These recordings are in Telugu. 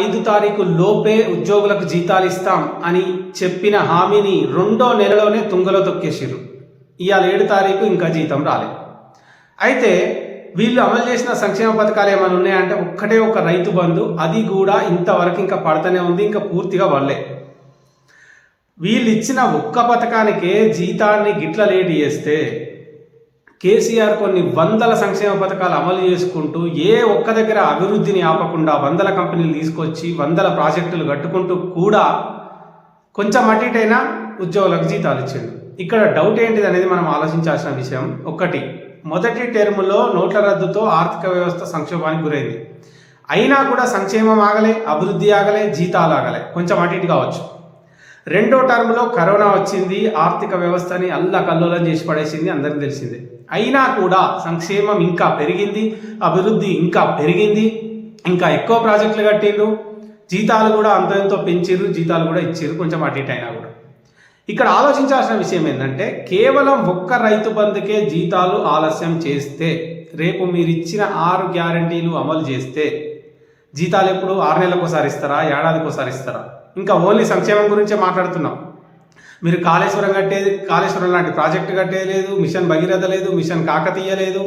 ఐదు తారీఖు లోపే ఉద్యోగులకు జీతాలు ఇస్తాం అని చెప్పిన హామీని రెండో నెలలోనే తుంగలో తొక్కేసిర్రు. ఇవాళ ఏడు తారీఖు ఇంకా జీతం రాలే అయితే వీళ్ళు అమలు చేసిన సంక్షేమ పథకాలు ఏమైనా ఉన్నాయంటే ఒక్కటే ఒక రైతు బంధు అది కూడా ఇంతవరకు ఇంకా పడతనే ఉంది ఇంకా పూర్తిగా వాళ్ళే వీళ్ళు ఇచ్చిన ఒక్క పథకానికే జీతాన్ని గిట్ల లేట్ చేస్తే కేసీఆర్ కొన్ని వందల సంక్షేమ పథకాలు అమలు చేసుకుంటూ ఏ ఒక్క దగ్గర అభివృద్ధిని ఆపకుండా వందల కంపెనీలు తీసుకొచ్చి వందల ప్రాజెక్టులు కట్టుకుంటూ కూడా కొంచెం అటీటైనా ఉద్యోగులకు జీతాలు ఇచ్చిండు. ఇక్కడ డౌట్ ఏంటిది అనేది మనం ఆలోచించాల్సిన విషయం ఒకటి. మొదటి టెర్ములో నోట్ల రద్దుతో ఆర్థిక వ్యవస్థ సంక్షోభానికి గురైంది. అయినా కూడా సంక్షేమం ఆగలే అభివృద్ధి ఆగలే జీతాలు ఆగలే. కొంచెం అటు ఇటు కావచ్చు. రెండో టర్మ్లో కరోనా వచ్చింది ఆర్థిక వ్యవస్థని అల్లకల్లోలం చేసి పడేసింది అందరికీ తెలిసిందే. అయినా కూడా సంక్షేమం ఇంకా పెరిగింది అభివృద్ధి ఇంకా పెరిగింది ఇంకా ఎక్కువ ప్రాజెక్టులు కట్టిండ్రు జీతాలు కూడా అంత ఎంతో పెంచిర్రు జీతాలు కూడా ఇచ్చిర్రు కొంచెం అటు ఇటు అయినా కూడా. ఇక్కడ ఆలోచించాల్సిన విషయం ఏంటంటే కేవలం ఒక్క రైతు బంధుకే జీతాలు ఆలస్యం చేస్తే రేపు మీరు ఇచ్చిన ఆరు గ్యారంటీలు అమలు చేస్తే జీతాలు ఎప్పుడు? ఆరు నెలలకు ఒకసారి ఇస్తారా? ఏడాదికి ఒకసారి ఇస్తారా? ఇంకా ఓన్లీ సంక్షేమం గురించే మాట్లాడుతున్నాం. మీరు కాళేశ్వరం కట్టేది కాళేశ్వరం లాంటి ప్రాజెక్టు కట్టేయలేదు మిషన్ భగీరథ లేదు మిషన్ కాకతీయ లేదు.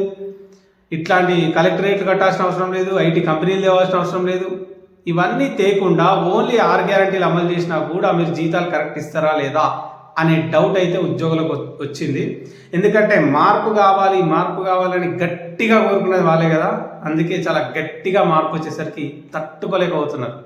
ఇట్లాంటి కలెక్టరేట్లు కట్టాల్సిన అవసరం లేదు ఐటీ కంపెనీలు తేవాల్సిన అవసరం లేదు. ఇవన్నీ తేకుండా ఓన్లీ ఆర్ గ్యారంటీలు అమలు చేసినా కూడా మీరు జీతాలు కరెక్ట్ ఇస్తారా లేదా అనే డౌట్ అయితే ఉద్యోగులకు వచ్చింది. ఎందుకంటే మార్పు కావాలి మార్పు కావాలని గట్టిగా కోరుకునేది వాళ్ళే కదా. అందుకే చాలా గట్టిగా మార్పు వచ్చేసరికి తట్టుకోలేకపోతున్నారు.